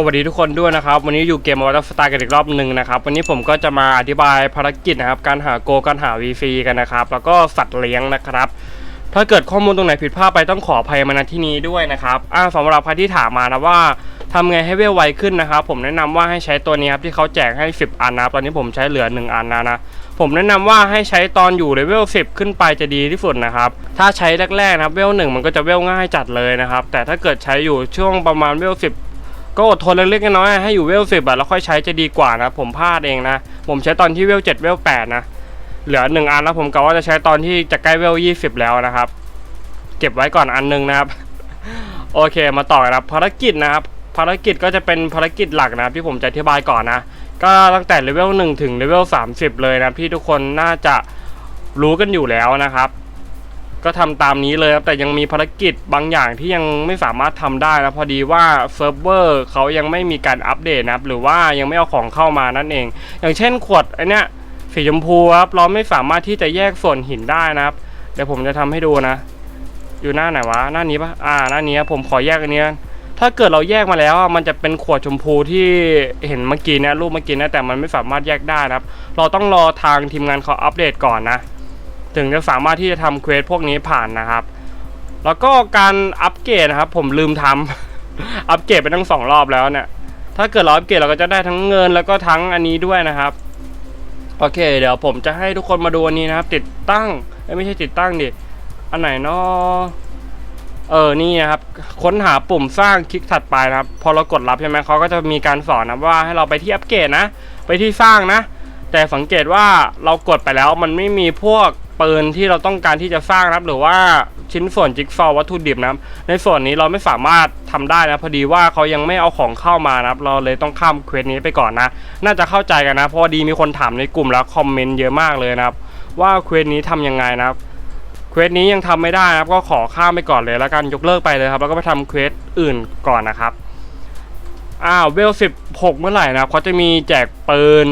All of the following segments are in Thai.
สวัสดีทุกคนด้วยนะครับ วันนี้อยู่เกมวอลสตาร์กันอีกรอบหนึ่งนะครับ วันนี้ผมก็จะมาอธิบายภารกิจนะครับ การหาโกการหา VC กันนะครับ แล้วก็สัตว์เลี้ยงนะครับ ถ้าเกิดข้อมูลตรงไหนผิดพลาดไปต้องขออภัยมาณที่นี้ด้วยนะครับอ่าสำหรับใครที่ถามมานะว่าทำไงให้เวลไวขึ้นนะครับ ผมแนะนำว่าให้ใช้ตัวนี้ครับที่เขาแจกให้ 10 อันนะครับตอนนี้ผมใช้เหลือ 1 อันนะนะผมแนะนำว่าให้ใช้ตอนอยู่เลเวล10 ขึ้นไปจะดีที่สุดนะครับ ถ้าใช้แรกๆนะครับเวล1มันก็จะเวลง่ายจัดเลยนะครับ แต่ถ้าเกิดใช้อยู่ช่วงประมาณเวล10 ก็อดทนเล็กๆน้อยๆให้อยู่เวล10อะแล้วค่อยใช้จะดีกว่านะผมพลาดเองนะ ผมใช้ตอนที่เวล7เวล8นะ เหลือ1อันแล้วผมกะว่าจะใช้ตอนที่จะใกล้เวล20แล้วนะครับ เก็บไว้ก่อนอันหนึงนะครับ โอเคมาต่อกันครับภารกิจนะครับ ภารกิจก็จะเป็นภารกิจหลักนะครับที่ผมจะอธิบายก่อนนะ ก็ตั้งแต่เลเวล1ถึงเลเวล30เลยนะที่ทุกคนน่าจะรู้กันอยู่แล้วนะครับ ก็ทำตามนี้เลยครับแต่ยังมีภารกิจบางอย่างที่ยังไม่สามารถทำได้นะพอดีว่าเซิร์ฟเวอร์เขายังไม่มีการอัปเดตนะครับหรือว่ายังไม่เอาของเข้ามานั่นเอง อย่างเช่นขวดไอเนี้ยสีชมพูครับเราไม่สามารถที่จะแยกส่วนหินได้นะครับ เดี๋ยวผมจะทำให้ดูนะ อยู่หน้าไหนวะหน้านี้ปะอ่าหน้านี้ผมขอแยกอันนี้ถ้าเกิดเราแยกมาแล้วมันจะเป็นขวดชมพูที่เห็นเมื่อกี้เนี่ยรูปเมื่อกี้นะแต่มันไม่สามารถแยกได้นะครับ เราต้องรอทางทีมงานเขาอัปเดตก่อนนะ ถึงจะสามารถที่จะทำเควสพวกนี้ผ่านนะครับ แล้วก็การอัปเกรดนะครับ ผมลืมทำ อัปเกรดไปทั้งสองรอบแล้วเนี่ย ถ้าเกิดเราอัปเกรดเราก็จะได้ทั้งเงินแล้วก็ทั้งอันนี้ด้วยนะครับ โอเค เดี๋ยวผมจะให้ทุกคนมาดูอันนี้นะครับ ติดตั้งไม่ใช่ติดตั้งดิอันไหนเนาะเออ นี่นะครับ ค้นหาปุ่มสร้างคลิกถัดไปนะครับ พอเรากดรับใช่ไหมเขาก็จะมีการสอนนะว่าให้เราไปที่อัปเกรดนะ ไปที่สร้างนะ แต่สังเกตว่าเรากดไปแล้วมันไม่มีพวก ปืนที่เราต้องการที่จะสร้างนะครับหรือว่าชิ้นส่วนจิ๊กซอว์วัตถุดิบนะครับ ในส่วนนี้เราไม่สามารถทำได้นะพอดีว่าเขายังไม่เอาของเข้ามานะครับ เราเลยต้องข้ามเควสนี้ไปก่อนนะ น่าจะเข้าใจกันนะ เพราะดีมีคนถามในกลุ่มแล้วคอมเมนต์เยอะมากเลยนะครับ ว่าเควสนี้ทำยังไงนะครับเควสนี้ยังทำไม่ได้นะครับ ก็ขอข้ามไปก่อนเลยแล้วกันยกเลิกไปเลยครับ แล้วก็ไปทำเควสอื่นก่อนนะครับอ้าวเวลสิบหกเมื่อไหร่นะครับเขาจะมีแจกปืน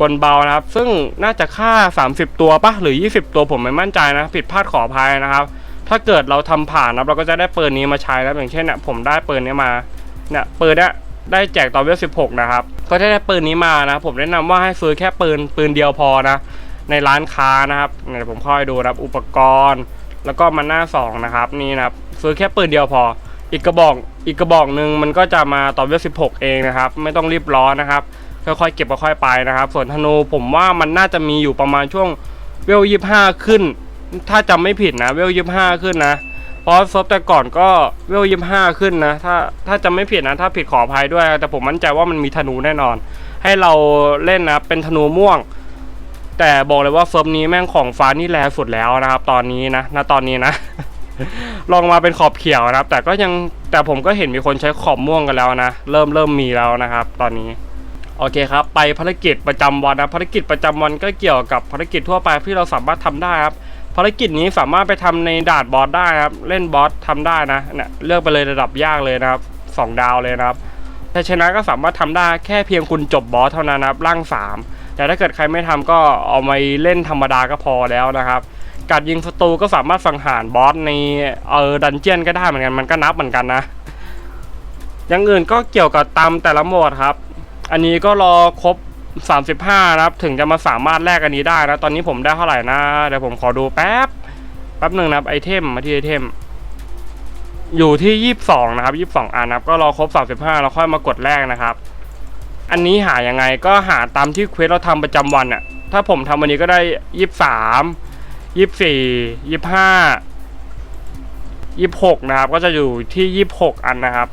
กลเบานะครับ ซึ่งน่าจะค่า 30 ตัวปะหรือ 20 ตัวผมไม่มั่นใจนะ ผิดพลาดขออภัยนะครับ ถ้าเกิดเราทำผ่านนะเราก็จะได้ปืนนี้มาใช้นะอย่างเช่นเนี่ยผมได้ปืนนี้มาเนี่ยปืนเนี้ยได้แจกตอนเวล16 นะครับ ก็จะได้ปืนนี้มานะผมแนะนำว่าให้ซื้อแค่ปืนปืนเดียวพอนะ ในร้านค้านะครับเดี๋ยวผมค่อยดูนะครับอุปกรณ์ แล้วก็มันหน้าสองนะครับนี่นะครับซื้อแค่ปืนเดียวพอ อีกกระบอกอีกกระบอกหนึ่งมันก็จะมาตอนเวล16 เองนะครับ ไม่ต้องรีบร้อนนะครับ ค่อยๆเก็บค่อยๆไปนะครับ ส่วนธนูผมว่ามันน่าจะมีอยู่ประมาณช่วงเวล25ขึ้น ถ้าจำไม่ผิดนะเวล25ขึ้นนะเพราะเซิฟแต่ก่อนก็เวล25ขึ้นนะ ถ้าถ้าจำไม่ผิดนะ ถ้าผิดขออภัยด้วย แต่ผมมั่นใจว่ามันมีธนูแน่นอน ให้เราเล่นนะเป็นธนูม่วง แต่บอกเลยว่าเฟิร์มนี้แม่งของฟ้านี่แรงสุดแล้วนะครับ ตอนนี้นะณตอนนี้นะลองมาเป็นขอบเขียวนะครับ แต่ก็ยังแต่ผมก็เห็นมีคนใช้ขอบม่วงกันแล้วนะ เริ่มเริ่มมีแล้วนะครับ ตอนนี้ โอเคครับ ไปภารกิจประจำวันนะภารกิจประจำวันก็เกี่ยวกับภารกิจทั่วไปที่เราสามารถทำได้ครับภารกิจนี้สามารถไปทำในด่านบอสได้ครับเล่นบอสทำได้นะเนี่ยเลือกไปเลยระดับยากเลยนะครับสองดาวเลยนะครับถ้าชนะก็สามารถทำได้แค่เพียงคุณจบบอสเท่านั้นนะครับร่างสามแต่ถ้าเกิดใครไม่ทำก็เอามาเล่นธรรมดาก็พอแล้วนะครับการยิงศัตรูก็สามารถสังหารบอสในเออดันเจียนก็ได้เหมือนกันมันก็นับเหมือนกันนะอย่างอื่นก็เกี่ยวกับตามแต่ละโหมดครับ อันนี้ก็รอครบ 35 นะครับ ถึงจะมาสามารถแลกอันนี้ได้นะ ตอนนี้ผมได้เท่าไหร่นะ เดี๋ยวผมขอดูแป๊บ แป๊บหนึ่งนะครับไอเทมมาที่ไอเทม อยู่ที่ 22 นะครับ 22 อันนะครับ ก็รอครบ 35 แล้วค่อยมากดแลกนะครับ อันนี้หายังไงก็หาตามที่เควสเราทำประจำวันอะถ้าผมทำวันนี้ก็ได้ 23 24 25 26 นะครับ ก็จะอยู่ที่ 26 อันนะครับ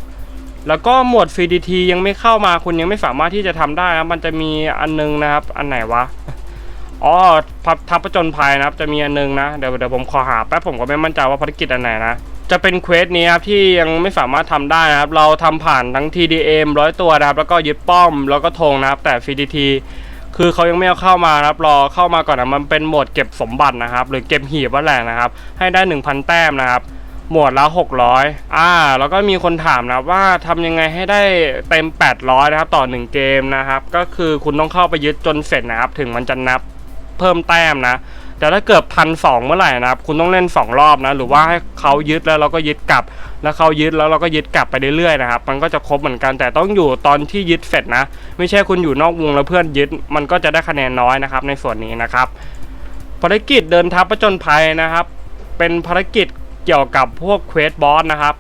แล้วก็หมวด CDT ยังไม่เข้ามาคุณยังไม่สามารถที่จะทำได้นะมันจะมีอันนึงนะครับ อันไหนวะอ๋อพับทับประจนภัยนะครับ จะมีอันนึงนะเดี๋ยวเดี๋ยวผมขอหาแป๊บผมก็ไม่มั่นใจว่าภารกิจอันไหนนะจะเป็นเควสนี้ครับที่ยังไม่สามารถทำได้นะครับ เราทำผ่านทั้ง TDM ร้อยตัวนะครับ แล้วก็ยึดป้อมแล้วก็ธงนะครับ แต่ CDT คือเขายังไม่เอาเข้ามานะครับรอเข้ามาก่อนนะมันเป็นโหมดเก็บสมบัตินะครับ หรือเก็บหีบว่าแหละนะครับ ให้ได้ 1,000 แต้มนะครับ หมวดละ600อ่าแล้วก็มีคนถามนะว่าทำยังไงให้ได้เต็ม 800 นะครับ ต่อ 1 เกมนะครับ ก็คือคุณต้องเข้าไปยึดจนเสร็จนะครับ ถึงมันจะนับเพิ่มแต้มนะ แต่ถ้าเกิดพันสองเมื่อไหร่นะครับ คุณต้องเล่นสองรอบนะ หรือว่าให้เขายึดแล้วเราก็ยึดกลับ แล้วเขายึดแล้วเราก็ยึดกลับไปเรื่อยๆนะครับ มันก็จะครบเหมือนกัน แต่ต้องอยู่ตอนที่ยึดเสร็จนะ ไม่ใช่คุณอยู่นอกวงแล้วเพื่อนยึด มันก็จะได้คะแนนน้อยนะครับ ในส่วนนี้นะครับ ภารกิจเดินทัพประจนภัยนะครับ เป็นภารกิจ เกี่ยวกับพวกเควสบอสนะครับ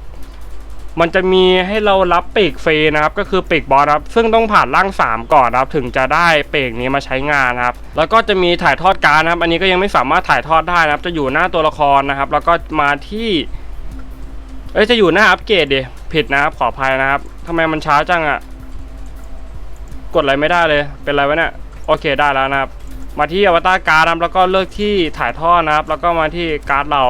มันจะมีให้เรารับปีกฟรีนะครับก็คือปีกบอสครับซึ่งต้องผ่านร่าง 3 ก่อนนะครับถึงจะได้ปีกนี้มาใช้งานนะครับแล้วก็จะมีถ่ายทอดการดนะครับ อันนี้ก็ยังไม่สามารถถ่ายทอดได้นะครับ จะอยู่หน้าตัวละครนะครับ แล้วก็มาที่เอ้ยจะอยู่หน้าอัปเกรดดิผิดนะครับขออภัยนะครับทำไมมันช้าจังอะกดอะไรไม่ได้เลยเป็นไรวะเนี่ยโอเคได้แล้วนะครับ มาที่อวตารการ์ดนะครับแล้วก็เลือกที่ถ่ายทอดนะครับ แล้วก็มาที่การ์ดเรา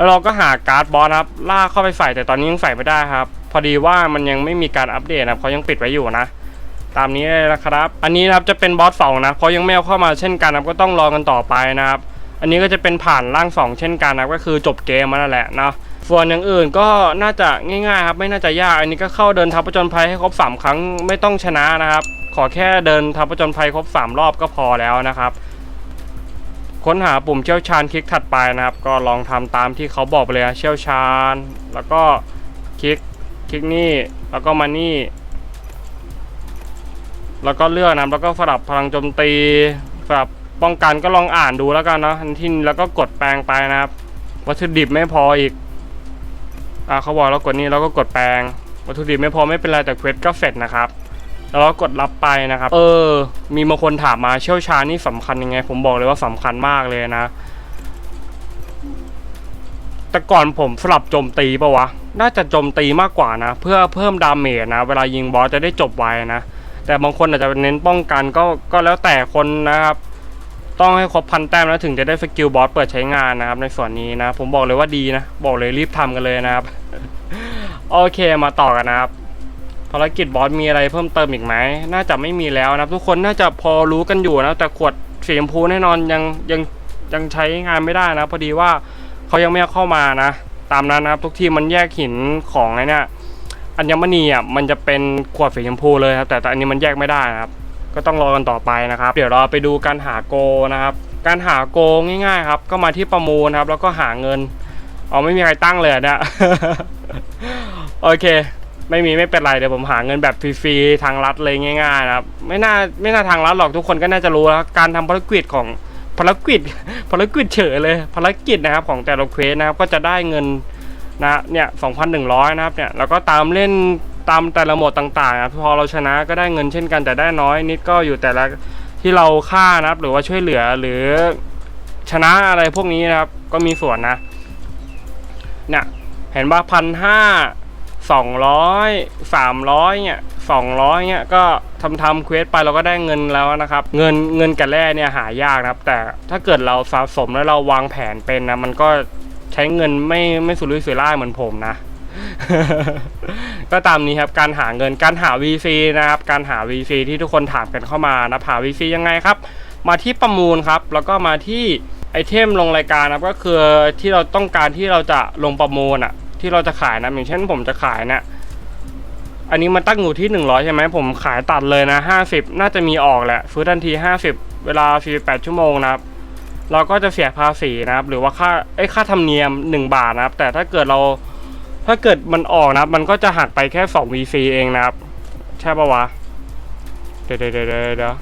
แล้วเราก็หาการ์ดบอสครับลากเข้าไปใส่แต่ตอนนี้ยังใส่ไม่ได้ครับ พอดีว่ามันยังไม่มีการอัปเดตนะครับเขายังปิดไว้อยู่นะ ตามนี้เลยนะครับ อันนี้นะครับจะเป็นบอสสองนะเพราะยังไม่เอาเข้ามาเช่นกันนะครับก็ต้องรอกันต่อไปนะครับ อันนี้ก็จะเป็นผ่านร่างสองเช่นกันนะก็คือจบเกมมาแล้วแหละเนาะส่วนอย่างอื่นก็น่าจะง่ายๆครับไม่น่าจะยาก อันนี้ก็เข้าเดินทัพประจนภัยให้ครบสามครั้งไม่ต้องชนะนะครับ ขอแค่เดินทัพประจนภัยครบสามรอบก็พอแล้วนะครับ ค้นหาปุ่มเชี่ยวชาญคลิกถัดไปนะครับ ก็ลองทำตามที่เขาบอกไปเลยนะเชี่ยวชาญ แล้วก็คลิกคลิกนี่แล้วก็มานี่ แล้วก็เลือกนะแล้วก็สลับพลังโจมตีสลับป้องกันก็ลองอ่านดูแล้วกันเนาะทันแล้วก็กดแปลงไปนะครับ วัตถุดิบไม่พออีกอ่าเขาบอกแล้วกดนี่แล้วก็กดแปลง วัตถุดิบไม่พอไม่เป็นไรแต่เควสก็เสร็จนะครับ แล้วก็กดรับไปนะครับ เออ มีบางคนถามมาเชี่ยวชาญนี่สำคัญยังไง ผมบอกเลยว่าสำคัญมากเลยนะ แต่ก่อนผมสลับโจมตีปะวะ น่าจะโจมตีมากกว่านะ เพื่อเพิ่มดาเมจนะ เวลายิงบอสจะได้จบไวนะ แต่บางคนอาจจะเน้นป้องกันก็ก็แล้วแต่คนนะครับ ต้องให้ครบพันแต้มแล้วถึงจะได้สกิลบอสเปิดใช้งานนะครับ ในส่วนนี้นะ ผมบอกเลยว่าดีนะ บอกเลยรีบทำกันเลยนะครับ โอเคมาต่อกันนะครับ ภารกิจบอสมีอะไรเพิ่มเติมอีกไหมน่าจะไม่มีแล้วนะทุกคนน่าจะพอรู้กันอยู่นะแต่ขวดสีชมพูแน่นอนยังยังยังใช้งานไม่ได้นะ พอดีว่าเขายังไม่เข้ามานะ ตามนั้นนะครับทุกที่มันแยกหินของไอ้เนี่ยอัญมณีอะมันจะเป็นขวดสีชมพูเลยครับแต่แต่อันนี้มันแยกไม่ได้นะครับ ก็ต้องรอกันต่อไปนะครับ เดี๋ยวเราไปดูการหาโกนะครับ การหาโกง่ายๆครับ ก็มาที่ประมูลครับ แล้วก็หาเงินเอ๋อไม่มีใครตั้งเลยอะเนี่ยโอเค ไม่มีไม่เป็นไรเดี๋ยวผมหาเงินแบบฟรีๆทางรัฐเลยง่ายๆนะครับไม่น่าไม่น่าทางรัฐหรอกทุกคนก็น่าจะรู้แล้วการทำภารกิจของภารกิจภารกิจเฉยเลยภารกิจนะครับของแต่ละเควสนะครับก็จะได้เงินนะเนี่ย2,100นะครับเนี่ยแล้วก็ตามเล่นตามแต่ละโหมดต่างๆนะพอเราชนะก็ได้เงินเช่นกันแต่ได้น้อยนิดก็อยู่แต่ละที่เราฆ่านะครับ หรือว่าช่วยเหลือหรือชนะอะไรพวกนี้นะครับ ก็มีส่วนนะเนี่ยเห็นว่าพันห้า สองร้อยสามร้อยเนี่ยสองร้อยเนี่ยก็ทำทำเควสไปเราก็ได้เงินแล้วนะครับ เงินเงินกับแร่เนี่ยหายากนะครับ แต่ถ้าเกิดเราสะสมแล้วเราวางแผนเป็นนะมันก็ใช้เงินไม่ไม่สุรุ่ยสุร่ายเหมือนผมนะ ก็ตามนี้ครับการหาเงินการหา VC นะครับ การหา VC ที่ทุกคนถามกันเข้ามานะหา VC ยังไงครับ มาที่ประมูลครับ แล้วก็มาที่ไอเทมลงรายการนะครับก็คือที่เราต้องการที่เราจะลงประมูลอะ ที่เราจะขายนะอย่างเช่นผมจะขายเนะี่ยอันนี้มันตั้งอยู่ที่ 100 ใช่ไหมผมขายตัดเลยนะ 50 น่าจะมีออกแหละซื้อทันที 50 เวลา 48 ชั่วโมงนะครับ เราก็จะเสียภาษีนะครับ หรือว่าค่าไอ้ค่าธรรมเนียม 1 บาทนะครับ แต่ถ้าเกิดเราถ้าเกิดมันออกนะครับ มันก็จะหักไปแค่ 2 VC เองนะครับ ใช่ปะวะ เดี๋ยวเดี๋ยวเดี๋ยวเดี๋ยว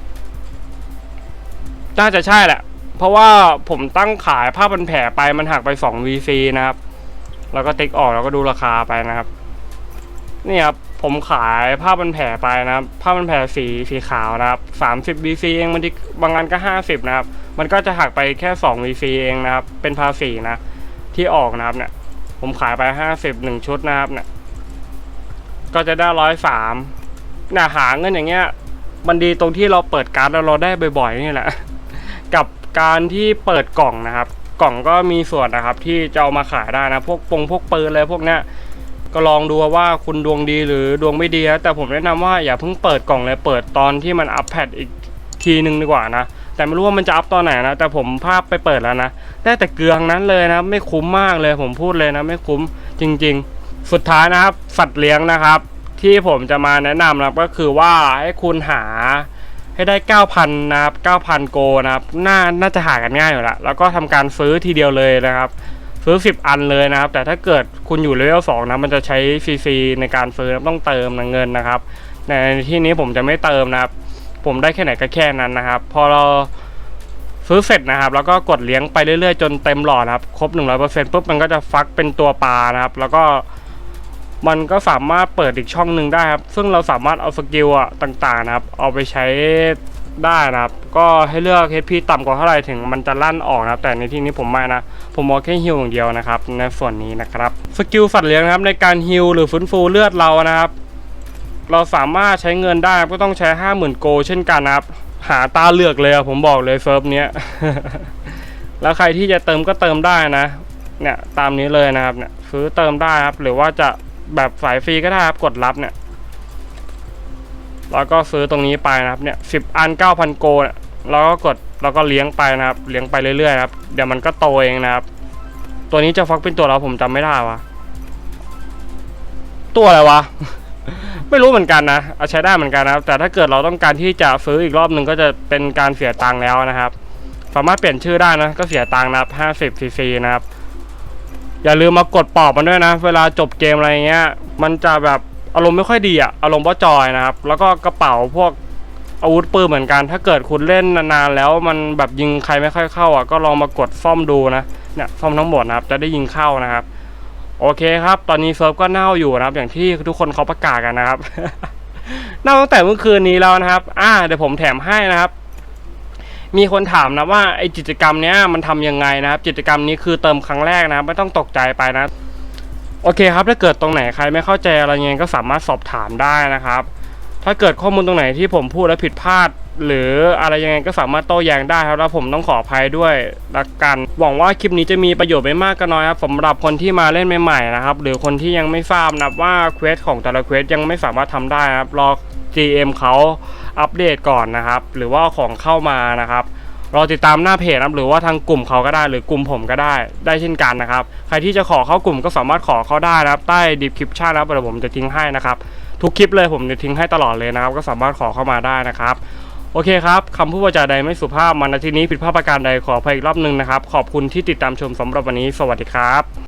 น่าจะใช่แหละ เพราะว่าผมตั้งขายผ้าพันแผลไปมันหักไป 2 VC นะครับ แล้วก็ติ๊กออกแล้วก็ดูราคาไปนะครับ นี่ครับผมขายผ้าพันแผลไปนะครับ ผ้าพันแผลสีสีขาวนะครับ 30 VC เองบางทีบางอันก็ 50 นะครับ มันก็จะหักไปแค่2 VC เองนะครับ เป็นภาษีนะ ที่ออกนะครับเนี่ยผมขายไป 50หนึ่งชุดนะครับเนี่ยก็จะได้ร้อยสามน่ะหาเงินอย่างเงี้ย มันดีตรงที่เราเปิดการ์ดแล้วเราได้บ่อยๆนี่แหละ กับการที่เปิดกล่องนะครับ กล่องก็มีส่วนนะครับ ที่จะเอามาขายได้นะ พวกปงพวกปืนอะไรพวกเนี้ยก็ลองดูว่าคุณดวงดีหรือดวงไม่ดีนะแต่ผมแนะนำว่าอย่าเพิ่งเปิดกล่องเลยเปิดตอนที่มันอัพแพดอีกทีหนึ่งดีกว่านะแต่ไม่รู้ว่ามันจะอัพตอนไหนนะแต่ผมภาพไปเปิดแล้วนะได้แต่เกลืองนั้นเลยนะไม่คุ้มมากเลยผมพูดเลยนะ ไม่คุ้มจริง ๆ สุดท้ายนะครับ สัตว์เลี้ยงนะครับ ที่ผมจะมาแนะนำนะก็คือว่าให้คุณหา ให้ได้ 9,000 นะครับ 9,000 โกนะครับ น่า น่าจะหากันง่ายอยู่ละ แล้วก็ทำการซื้อทีเดียวเลยนะครับ ซื้อ 10 อันเลยนะครับ แต่ถ้าเกิดคุณอยู่เลเวล2นะ มันจะใช้ฟรีในการซื้อนะต้องเติมเงินนะครับ ในที่นี้ผมจะไม่เติมนะครับ ผมได้แค่ไหนก็แค่นั้นนะครับ พอเราซื้อเสร็จนะครับ แล้วก็กดเลี้ยงไปเรื่อยๆ จนเต็มหลอดครับ ครบ 100%ปุ๊บ มันก็จะฟักเป็นตัวปลานะครับ แล้วก็ มันก็สามารถเปิดอีกช่องหนึ่งได้ครับ ซึ่งเราสามารถเอาสกิลอะต่างๆนะครับ เอาไปใช้ได้นะครับ ก็ให้เลือก HP ต่ำกว่าเท่าไหร่ถึงมันจะลั่นออกนะครับ แต่ในที่นี้ผมไม่นะ ผมเอาแค่ฮิลอย่างเดียวนะครับ ในส่วนนี้นะครับ สกิลสัตว์เลี้ยงนะครับในการฮิลหรือฟื้นฟูเลือดเรานะครับ เราสามารถใช้เงินได้ก็ต้องใช้ 50,000 โกเช่นกันนะครับ หาตาเลือกเลยผมบอกเลยเซิร์ฟเนี้ย แล้วใครที่จะเติมก็เติมได้นะ เนี่ยตามนี้เลยนะครับ เนี่ยซื้อเติมได้ครับ หรือว่าจะ แบบสายฟรีก็ได้ครับกดรับเนี่ย แล้วก็ซื้อตรงนี้ไปนะครับเนี่ยสิบอันเก้าพันโกเนี่ยแล้วก็กดแล้วก็เลี้ยงไปนะครับ เลี้ยงไปเรื่อยๆครับเดี๋ยวมันก็โตเองนะครับ ตัวนี้จะฟักเป็นตัวเราผมจำไม่ได้วะตัวอะไรวะ ไม่รู้เหมือนกันนะเอาใช้ได้เหมือนกันนะครับ แต่ถ้าเกิดเราต้องการที่จะซื้ออีกรอบหนึ่งก็จะเป็นการเสียตังค์แล้วนะครับ สามารถเปลี่ยนชื่อได้นะ ก็เสียตังค์นะครับ50ซีซีนะครับ อย่าลืมมากดปอบมันด้วยนะ เวลาจบเกมอะไรเงี้ย มันจะแบบอารมณ์ไม่ค่อยดีอะอารมณ์ว่าจอยนะครับ แล้วก็กระเป๋าพวกอาวุธปืนเหมือนกัน ถ้าเกิดคุณเล่นนานๆแล้วมันแบบยิงใครไม่ค่อยเข้าอะก็ลองมากดซ่อมดูนะเนี่ยซ่อมทั้งหมดนะครับจะได้ยิงเข้านะครับ โอเคครับ ตอนนี้เซิร์ฟก็เน่าอยู่นะครับ อย่างที่ทุกคนเขาประกาศกันนะครับเน่าตั้งแต่เมื่อคืนนี้แล้วนะครับ อ่าเดี๋ยวผมแถมให้นะครับ มีคนถามนะว่าไอกิจกรรมเนี้ยมันทำยังไงนะครับกิจกรรมนี้คือเติมครั้งแรกนะครับไม่ต้องตกใจไปนะ โอเคครับถ้าเกิดตรงไหนใครไม่เข้าใจอะไรเงี้ยก็สามารถสอบถามได้นะครับ ถ้าเกิดข้อมูลตรงไหนที่ผมพูดแล้วผิดพลาด หรืออะไรยังไงก็สามารถโต้แย้งได้ครับแล้วผมต้องขออภัยด้วยละกัน หวังว่าคลิปนี้จะมีประโยชน์ไม่มากก็น้อยครับสำหรับคนที่มาเล่นใหม่ๆนะครับหรือคนที่ยังไม่ทราบนะว่าเควสของแต่ละเควสยังไม่สามารถทำได้นะครับรอ GM เขา อัปเดตก่อนนะครับ หรือว่าของเข้ามานะครับรอติดตามหน้าเพจนะครับหรือว่าทางกลุ่มเขาก็ได้หรือกลุ่มผมก็ได้ได้เช่นกันนะครับ ใครที่จะขอเข้ากลุ่มก็สามารถขอเข้าได้นะครับ ใต้ดีคลิปชั่นนะครับเดี๋ยวผมจะทิ้งให้นะครับ ทุกคลิปเลยผมจะทิ้งให้ตลอดเลยนะครับ ก็สามารถขอเข้ามาได้นะครับ โอเคครับคำพูดวาจาใดไม่สุภาพมาณที่นี้ผิดพลาดประการใดขออภัยอีกรอบหนึ่งนะครับ ขอบคุณที่ติดตามชมสำหรับวันนี้ สวัสดีครับ